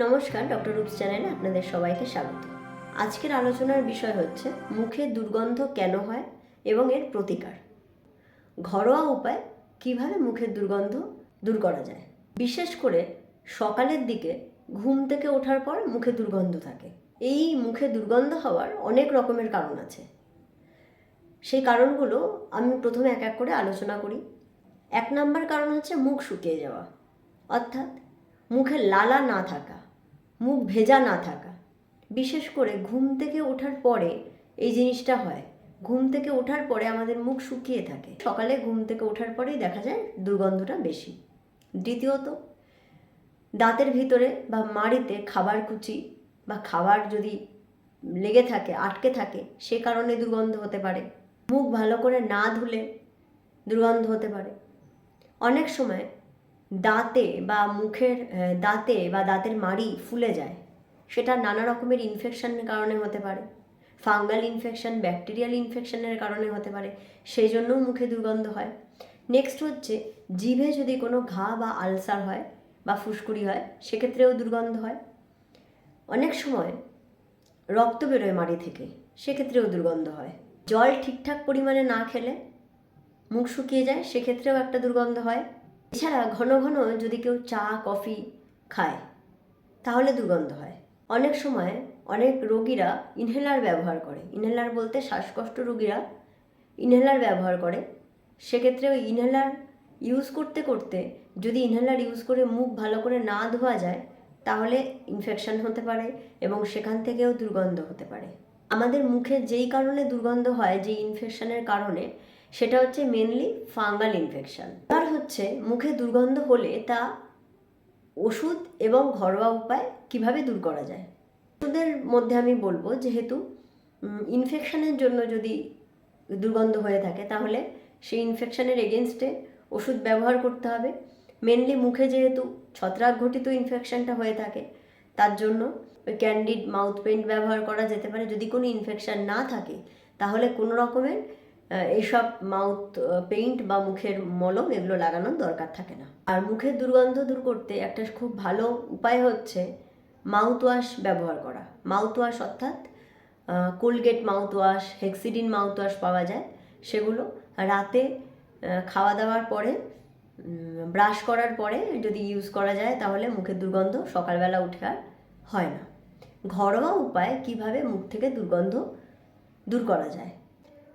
নমস্কার, ডক্টর রূপস চ্যানেলে আপনাদের সবাইকে স্বাগত। আজকের আলোচনার বিষয় হচ্ছে, মুখে দুর্গন্ধ কেন হয় এবং এর প্রতিকার? ঘরোয়া উপায় কীভাবে মুখের দুর্গন্ধ দূর করা যায়? বিশেষ করে সকালের দিকে ঘুম থেকে ওঠার পর মুখে দুর্গন্ধ থাকে। এই মুখে দুর্গন্ধ হওয়ার অনেক রকমের কারণ আছে। সেই কারণগুলো আমি প্রথমে এক এক করে আলোচনা করি। এক নম্বর কারণ হচ্ছে মুখ শুকিয়ে যাওয়া। অর্থাৎ মুখে লালা না থাকা। মুখ ভেজা না থাকা। বিশেষ করে ঘুম থেকে ওঠার পরে এই জিনিসটা হয়। ঘুম থেকে ওঠার পরে আমাদের মুখ শুকিয়ে থাকে। সকালে ঘুম থেকে ওঠার পরেই দেখা যায় দুর্গন্ধটা বেশি। দ্বিতীয়ত, দাঁতের ভিতরে বা মাড়িতে খাবার কুচি বা খাবার যদি লেগে থাকে, আটকে থাকে, সে কারণে দুর্গন্ধ হতে পারে। মুখ ভালো করে না ধুলে দুর্গন্ধ হতে পারে। অনেক সময় দাঁতে বা মুখের দাঁতে বা দাঁতের মাড়ি ফুলে যায়। সেটা নানা রকমের ইনফেকশনের কারণে হতে পারে। ফাঙ্গাল ইনফেকশন ব্যাকটেরিয়াল ইনফেকশানের কারণে হতে পারে। সেই জন্যও মুখে দুর্গন্ধ হয়। নেক্সট হচ্ছে, জিভে যদি কোনো ঘা বা আলসার হয় বা ফুসকুড়ি হয়, সেক্ষেত্রেও দুর্গন্ধ হয়। অনেক সময় রক্ত বেরোয় মাড়ি থেকে, সেক্ষেত্রেও দুর্গন্ধ হয়। জল ঠিকঠাক পরিমাণে না খেলে মুখ শুকিয়ে যায়, সেক্ষেত্রেও একটা দুর্গন্ধ হয়। এছাড়া ঘন ঘন যদি কেউ চা, কফি খায়, তাহলে দুর্গন্ধ হয়। অনেক সময় অনেক রোগীরা ইনহেলার ব্যবহার করে। ইনহেলার বলতে শ্বাসকষ্ট রোগীরা ইনহেলার ব্যবহার করে। সেক্ষেত্রে ওই ইনহেলার ইউজ করতে করতে যদি ইনহেলার ইউজ করে মুখ ভালো করে না ধোয়া যায়, তাহলে ইনফেকশন হতে পারে এবং সেখান থেকেও দুর্গন্ধ হতে পারে। আমাদের মুখে যেই কারণে দুর্গন্ধ হয় যে ইনফেকশনের কারণে সেটা হচ্ছে মেনলি ফাঙ্গাল ইনফেকশান আর হচ্ছে মুখে দুর্গন্ধ হলে তা ওষুধ এবং ঘরোয়া উপায় কীভাবে দূর করা যায়? ওষুধের মধ্যে আমি বলব যেহেতু ইনফেকশানের জন্য যদি দুর্গন্ধ হয়ে থাকে তাহলে সেই ইনফেকশানের এগেনস্টে ওষুধ ব্যবহার করতে হবে। মেনলি মুখে যেহেতু ছত্রাক ঘটিত ইনফেকশানটা হয়ে থাকে, তার জন্য ওই ক্যান্ডিড মাউথ পেন্ট ব্যবহার করা যেতে পারে। যদি কোনো ইনফেকশান না থাকে, তাহলে কোনো রকমের এইসব মাউথ পেইন্ট বা মুখের মলম এগুলো লাগানোর দরকার থাকে না। আর মুখের দুর্গন্ধ দূর করতে একটা খুব ভালো উপায় হচ্ছে মাউথ ওয়াশ ব্যবহার করা। মাউথ ওয়াশ অর্থাৎ Colgate mouth wash Hexidine mouth wash পাওয়া যায় সেগুলো। রাতে খাওয়া দাওয়ার পরে ব্রাশ করার পরে যদি ইউজ করা যায় তাহলে মুখের দুর্গন্ধ সকালবেলা উঠে আর হয় না। ঘরোয়া উপায় কীভাবে মুখ থেকে দুর্গন্ধ দূর করা যায়।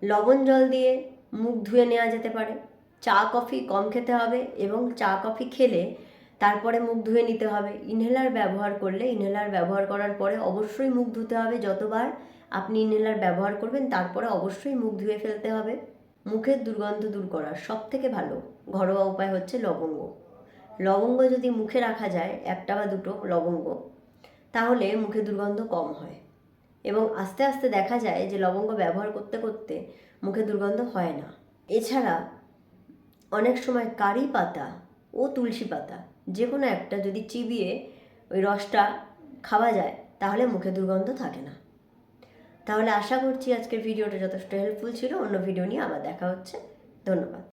লবণ জল দিয়ে মুখ ধুয়ে নেওয়া যেতে পারে। চা, কফি কম খেতে হবে এবং চা, কফি খেলে তারপরে মুখ ধুয়ে নিতে হবে। ইনহেলার ব্যবহার করলে, ইনহেলার ব্যবহার করার পরে অবশ্যই মুখ ধুতে হবে। যতবার আপনি ইনহেলার ব্যবহার করবেন, তারপরে অবশ্যই মুখ ধুয়ে ফেলতে হবে। মুখের দুর্গন্ধ দূর করার সব থেকে ভালো ঘরোয়া উপায় হচ্ছে লবঙ্গ। লবঙ্গ যদি মুখে রাখা যায়, একটা বা দুটো লবঙ্গ, তাহলে মুখে দুর্গন্ধ কম হয়। এবং আস্তে আস্তে দেখা যায় যে লবঙ্গ ব্যবহার করতে করতে মুখে দুর্গন্ধ হয় না। এছাড়া অনেক সময় কারি পাতা ও তুলসী পাতা যে কোনো একটা যদি চিবিয়ে ওই রসটা খাওয়া যায়, তাহলে মুখে দুর্গন্ধ থাকে না। তাহলে আশা করছি আজকের ভিডিওটা যথেষ্ট হেল্পফুল ছিল। অন্য ভিডিও নিয়ে আবার দেখা হচ্ছে। ধন্যবাদ।